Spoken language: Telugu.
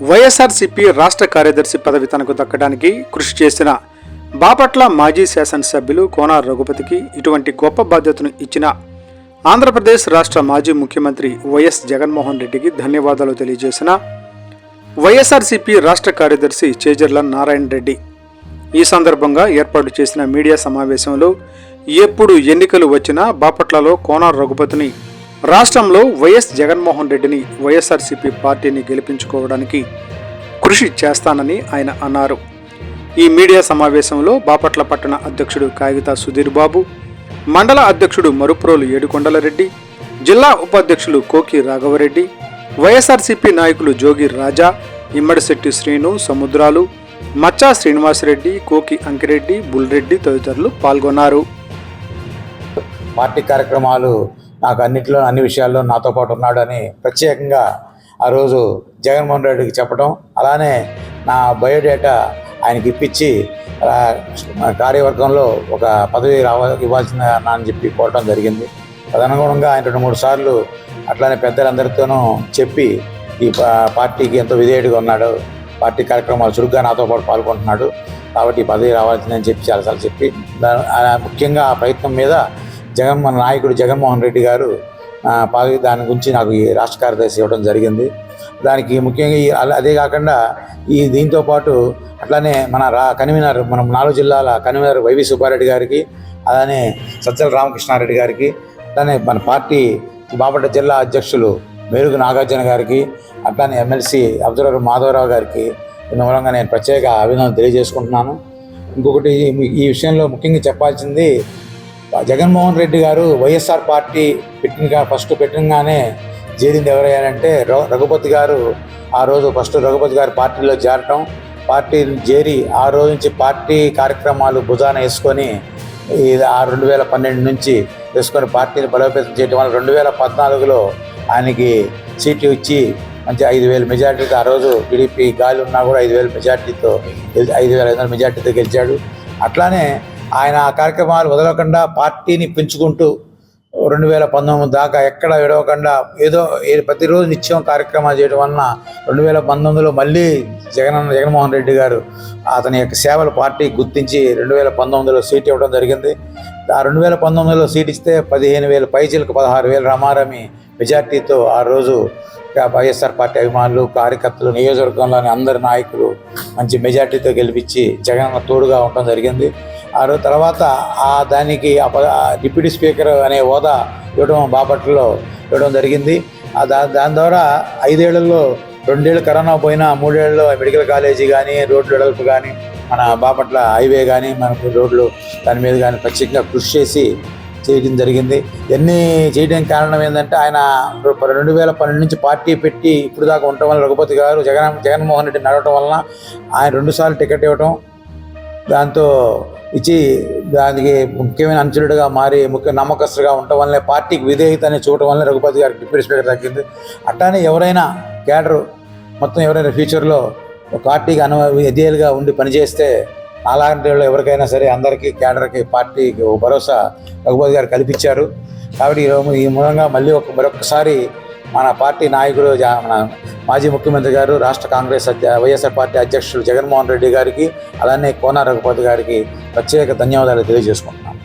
వైఎస్ఆర్సీపీ రాష్ట్ర కార్యదర్శి పదవి తనకు దక్కడానికి కృషి చేసిన బాపట్ల మాజీ శాసనసభ్యులు కోన రఘుపతికి ఇటువంటి గొప్ప బాధ్యతను ఇచ్చిన ఆంధ్రప్రదేశ్ రాష్ట్ర మాజీ ముఖ్యమంత్రి వైఎస్ జగన్మోహన్ రెడ్డికి ధన్యవాదాలు తెలియజేసిన వైఎస్ఆర్సీపీ రాష్ట్ర కార్యదర్శి చేజర్ల నారాయణ రెడ్డి. ఈ సందర్భంగా ఏర్పాటు చేసిన మీడియా సమావేశంలో ఎప్పుడు ఎన్నికలు వచ్చినా బాపట్లలో కోన రఘుపతిని రాష్ట్రంలో వైఎస్ జగన్మోహన్ రెడ్డిని వైఎస్ఆర్సీపీ పార్టీని గెలిపించుకోవడానికి కృషి చేస్తానని ఆయన అన్నారు. ఈ మీడియా సమావేశంలో బాపట్ల పట్టణ అధ్యక్షుడు కాగిత సుధీర్ బాబు మండల అధ్యక్షుడు మరుప్రోలు ఏడుకొండలరెడ్డి జిల్లా ఉపాధ్యక్షులు కోకి రాఘవరెడ్డి వైఎస్ఆర్సీపీ నాయకులు జోగి రాజా ఇమ్మడిశెట్టి శ్రీను సముద్రాలు మచ్చా శ్రీనివాసరెడ్డి కోకి అంకిరెడ్డి బుల్రెడ్డి తదితరులు పాల్గొన్నారు. పార్టీ కార్యక్రమాలు నాకు అన్నింటిలో అన్ని విషయాల్లో నాతో పాటు ఉన్నాడని ప్రత్యేకంగా ఆ రోజు జగన్మోహన్ రెడ్డికి చెప్పడం అలానే నా బయోడేటా ఆయనకి ఇప్పించి కార్యవర్గంలో ఒక పదవి రావ ఇవ్వాల్సిన అని చెప్పి కోరడం జరిగింది. తదనుగుణంగా ఆయన రెండు మూడు సార్లు అట్లానే పెద్దలందరితోనూ చెప్పి ఈ పార్టీకి ఎంతో విధేయుడిగా ఉన్నాడు. పార్టీ కార్యక్రమాలు చురుగ్గా నాతో పాటు పాల్గొంటున్నాడు. కాబట్టి ఈ పదవి రావాల్సిందని చెప్పి చాలాసార్లు చెప్పి దాని ముఖ్యంగా ఆ ప్రయత్నం మీద జగన్ మన నాయకుడు జగన్మోహన్ రెడ్డి గారు ఆ, దాని గురించి నాకు ఈ రాష్ట్ర కార్యదర్శి ఇవ్వడం జరిగింది. దానికి ముఖ్యంగా ఈ అలా- అదే కాకుండా ఈ దీంతో పాటు అట్లానే మన రా కన్వీనర్ మన నాలుగు జిల్లాల కన్వీనర్ వైవి సుబ్బారెడ్డి గారికి అలానే సజ్జల రామకృష్ణారెడ్డి గారికి అట్లానే మన పార్టీ బాపట్ల జిల్లా అధ్యక్షులు మేరుగు నాగార్జున గారికి అట్లానే ఎమ్మెల్సీ అబ్జర్వర్ మాధవరావు గారికి మూలంగా నేను ప్రత్యేక అభినందన తెలియజేసుకుంటున్నాను. ఇంకొకటి ఈ విషయంలో ముఖ్యంగా చెప్పాల్సింది జగన్మోహన్ రెడ్డి గారు వైఎస్ఆర్ పార్టీ పెట్టిన ఫస్ట్ పెట్టినగానే చేరింది ఎవరయ్యారంటే రఘుపతి గారు. ఆ రోజు ఫస్ట్ రఘుపతి గారు పార్టీలో చేరటం పార్టీ చేరి ఆ రోజు నుంచి పార్టీ కార్యక్రమాలు భుజాన వేసుకొని ఆ రెండు వేల పన్నెండు నుంచి వేసుకొని పార్టీని బలోపేతం చేయడం వల్ల రెండు వేల పద్నాలుగులో ఆయనకి సీటు ఇచ్చి మంచి ఐదు వేల మెజార్టీతో ఆ రోజు టీడీపీ గాలి ఉన్నా కూడా ఐదు వేల మెజార్టీతో ఐదు వేల ఐదు వందల మెజార్టీతో గెలిచాడు. అట్లానే ఆయన ఆ కార్యక్రమాలు వదలకుండా పార్టీని పెంచుకుంటూ రెండు వేల పంతొమ్మిది దాకా ఎక్కడ విడవకుండా ఏదో ప్రతిరోజు నిత్యం కార్యక్రమాలు చేయడం వలన రెండు వేల పంతొమ్మిదిలో మళ్ళీ జగనన్న జగన్మోహన్ రెడ్డి గారు అతని యొక్క సేవలు పార్టీ గుర్తించి రెండు వేల పంతొమ్మిదిలో సీట్ ఇవ్వడం జరిగింది. ఆ రెండు వేల పంతొమ్మిదిలో సీట్ ఇస్తే పదిహేను వేల పైచీలకు పదహారు వేల రమారమి మెజార్టీతో ఆ రోజు వైఎస్ఆర్ పార్టీ అభిమానులు కార్యకర్తలు నియోజకవర్గంలోని అందరి నాయకులు మంచి మెజార్టీతో గెలిపించి జగన్ తోడుగా ఉండడం జరిగింది. ఆ తర్వాత ఆ దానికి అప డిప్యూటీ స్పీకర్ అనే హోదా ఇవ్వడం బాపట్లలో ఇవ్వడం జరిగింది. దా దాని ద్వారా ఐదేళ్ళలో రెండేళ్ళు కరోనా పోయినా మూడేళ్ళలో మెడికల్ కాలేజీ కానీ రోడ్లు వెడల్పు కానీ మన బాపట్ల హైవే కానీ మనకు రోడ్లు దాని మీద కానీ ప్రత్యేకంగా కృషి చేసి చేయడం జరిగింది. ఇవన్నీ చేయడానికి కారణం ఏంటంటే ఆయన రెండు వేల పన్నెండు నుంచి పార్టీ పెట్టి ఇప్పుడు దాకా ఉండటం వల్ల రఘుపతి గారు జగన్ జగన్మోహన్ రెడ్డి నడవటం వలన ఆయన రెండుసార్లు టికెట్ ఇవ్వటం దాంతో ఇచ్చి దానికి ముఖ్యమైన అనుచరుడుగా మారి ముఖ్య నమ్మకస్తుగా ఉండటం వల్లనే పార్టీకి విధేయత అని చూడటం వల్లనే రఘుపతి గారికి డిప్యూటీ స్పీకర్ తగ్గింది. అట్లానే ఎవరైనా క్యాడర్ మొత్తం ఎవరైనా ఫ్యూచర్లో ఒక పార్టీకి అను విధేయులుగా ఉండి పనిచేస్తే అలాంటి వాళ్ళు ఎవరికైనా సరే అందరికీ క్యాడర్కి పార్టీకి భరోసా రఘుపతి గారు కల్పించారు. కాబట్టి ఈ మూలంగా మళ్ళీ ఒక మరొకసారి మన పార్టీ నాయకుడు జా- మన మాజీ ముఖ్యమంత్రి గారు రాష్ట్ర కాంగ్రెస్ అధ్య వైఎస్ఆర్ పార్టీ అధ్యక్షుడు జగన్మోహన్ రెడ్డి గారికి అలానే కోన రఘుపతి గారికి ప్రత్యేక ధన్యవాదాలు తెలియజేసుకుంటున్నాను.